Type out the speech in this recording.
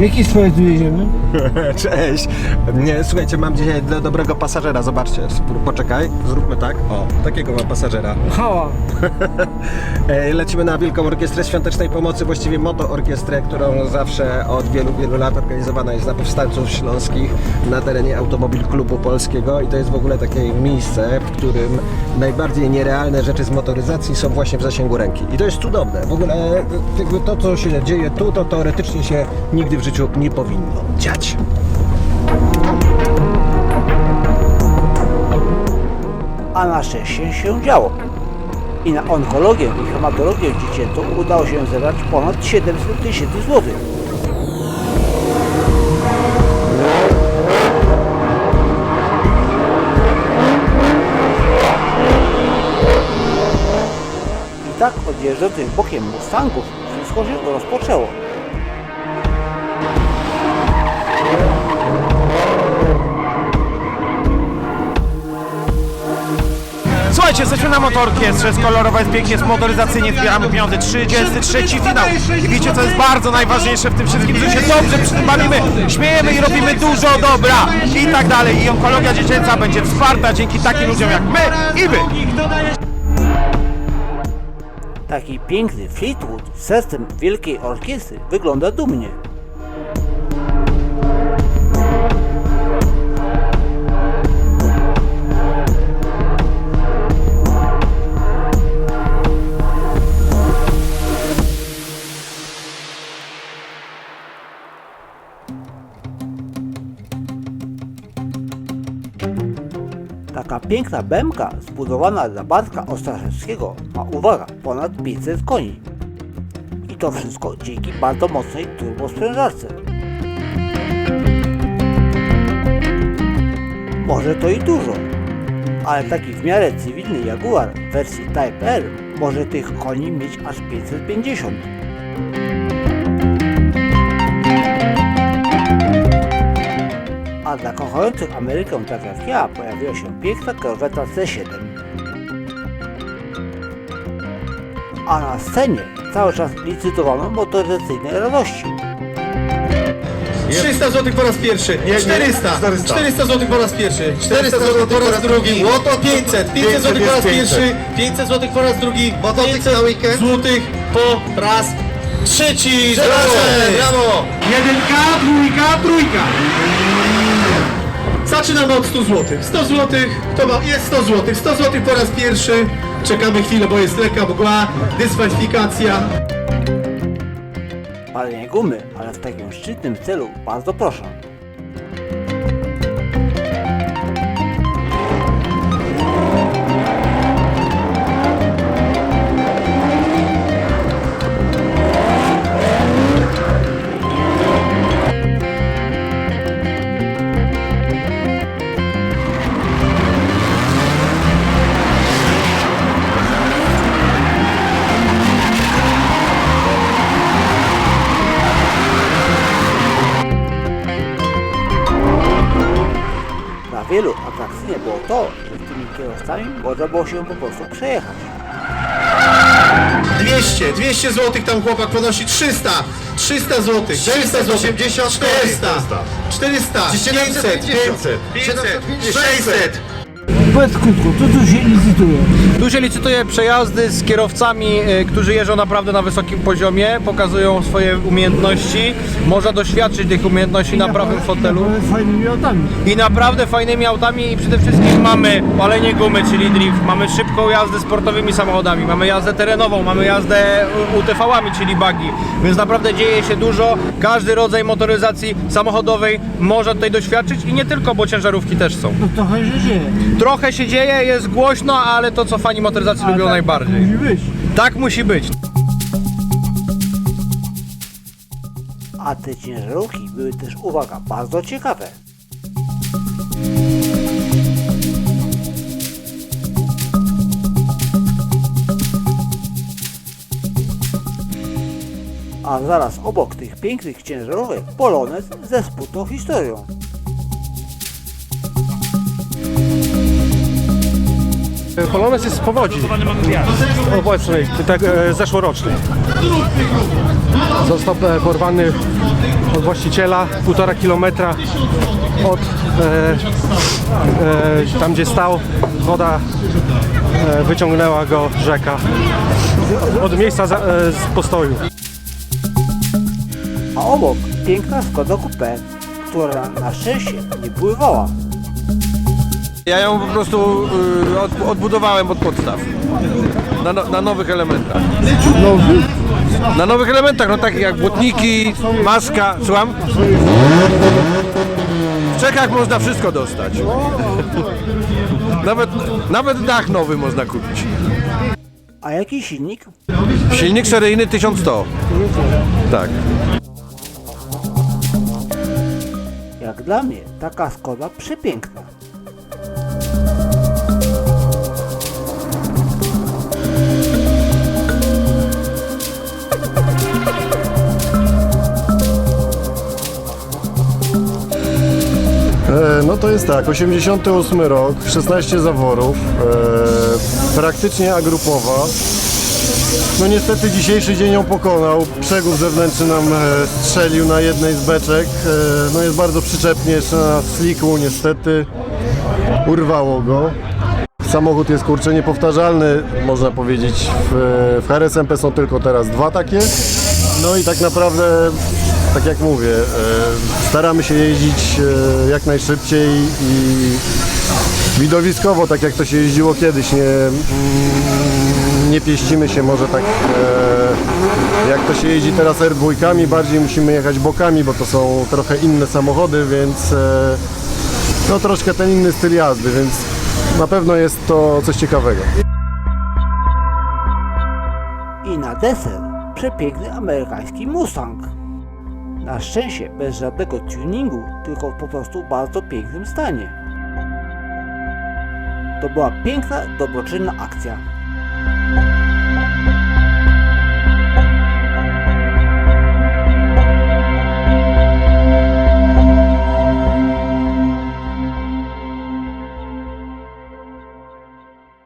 Jaki swoje tu jedziemy? Cześć. Nie, słuchajcie, mam dzisiaj dla dobrego pasażera, zobaczcie. Spór- Poczekaj, zróbmy tak. O, takiego mam pasażera. Hała. E, Lecimy na Wielką Orkiestrę Świątecznej Pomocy, właściwie motoorkiestrę, którą zawsze od wielu, wielu lat organizowana jest dla powstańców śląskich na terenie Automobil Klubu Polskiego i to jest w ogóle takie miejsce, w którym najbardziej nierealne rzeczy z motoryzacji są właśnie w zasięgu ręki. I to jest cudowne. W ogóle e, jakby to, co się dzieje tu, to teoretycznie się nigdy w życiu nie powinno dziać. a na szczęście się działo. I na onkologię i hematologię dziecięcą udało się zebrać ponad 700 tysięcy złotych. I tak od jeżdżących bokiem Mustangów wszystko się rozpoczęło. Słuchajcie, jesteśmy na motorkiestrze, jest kolorowa, jest pięknie, jest motoryzacyjnie, zbieramy pieniądze, 33 finał. I wiecie co jest bardzo najważniejsze w tym wszystkim, że się dobrze przy tym bawimy, śmiejemy i robimy dużo dobra i tak dalej. I onkologia dziecięca będzie wsparta dzięki takim ludziom jak my i wy. Taki piękny Fleetwood z sercem wielkiej orkiestry wygląda dumnie. Taka piękna bębka zbudowana dla Bartka Ostraszewskiego ma, uwaga, ponad 500 koni. I to wszystko dzięki bardzo mocnej turbosprężarce. Może to i dużo, ale taki w miarę cywilny Jaguar w wersji Type R może tych koni mieć aż 550. A dla kochających Amerykę tak jak ja pojawiła się piękna korweta C7. A na scenie cały czas licytowano motoryzacyjne radości. 300 zł po raz pierwszy, 400, 400. 400 zł po raz pierwszy, 400 zł po raz drugi, 500, 500 zł po raz pierwszy, 500 zł po raz drugi, 500 zł po raz trzeci. Brawo! Brawo! Jedynka, dwójka, trójka. Zaczynamy od 100 zł. 100 zł, to ma, jest 100 zł. 100 zł po raz pierwszy. Czekamy chwilę, bo jest lekka mgła, dyskwalifikacja. Palenie gumy, ale w takim szczytnym celu bardzo proszę. Wielu atrakcyjne było to, że z tymi kierowcami można było się po prostu przejechać. 200, 200 zł tam chłopak ponosi 300, 300 zł, 400 zł, 400, 400, 500, 500, 600. Powiedz krótko, to tu się licytuje. Tu się licytuje przejazdy z kierowcami, e, którzy jeżdżą naprawdę na wysokim poziomie, pokazują swoje umiejętności. Można doświadczyć tych umiejętności na prawym fotelu. Fajnymi autami. I naprawdę fajnymi autami i przede wszystkim mamy palenie gumy, czyli drift, mamy szybką jazdę sportowymi samochodami, mamy jazdę terenową, mamy jazdę UTV-ami, czyli buggy, więc naprawdę dzieje się dużo. Każdy rodzaj motoryzacji samochodowej można tutaj doświadczyć i nie tylko, bo ciężarówki też są. No trochę się dzieje. Trochę się dzieje, jest głośno, ale to co fani motoryzacji lubią tak najbardziej. Musi być. Tak musi być. A te ciężarówki były też, uwaga, bardzo ciekawe. A zaraz obok tych pięknych ciężarówek Polonez ze smutną historią. Polonez jest z powodzi obecnej, tak, e, zeszłorocznej. Został e, porwany od właściciela półtora kilometra od e, e, tam gdzie stał. Woda e, wyciągnęła go rzeka od miejsca za, e, z postoju. A obok piękna Skoda Coupe, która na szczęście nie pływała. Ja ją po prostu y, od, odbudowałem od podstaw. Na, no, na nowych elementach. Nowy? Na nowych elementach, no takich jak błotniki, maska, słucham? W Czechach można wszystko dostać. Nawet, nawet dach nowy można kupić. A jaki silnik? Silnik seryjny 1100. Tak. Jak dla mnie taka Skoda przepiękna. To jest tak, 88 rok, 16 zaworów, e, praktycznie agrupowa. No niestety dzisiejszy dzień ją pokonał, przegub zewnętrzny nam e, strzelił na jednej z beczek, e, no jest bardzo przyczepnie, jeszcze na sliku niestety urwało go. Samochód jest kurczę niepowtarzalny, można powiedzieć. W, w HRSMP są tylko teraz dwa takie. No i tak naprawdę, tak jak mówię, e, staramy się jeździć e, jak najszybciej i widowiskowo, tak jak to się jeździło kiedyś. Nie, mm, nie pieścimy się może tak e, jak to się jeździ teraz R2, bardziej musimy jechać bokami, bo to są trochę inne samochody, więc no troszkę ten inny styl jazdy, więc na pewno jest to coś ciekawego. I na deser przepiękny amerykański Mustang. Na szczęście bez żadnego tuningu, tylko po prostu w bardzo pięknym stanie. To była piękna, dobroczynna akcja.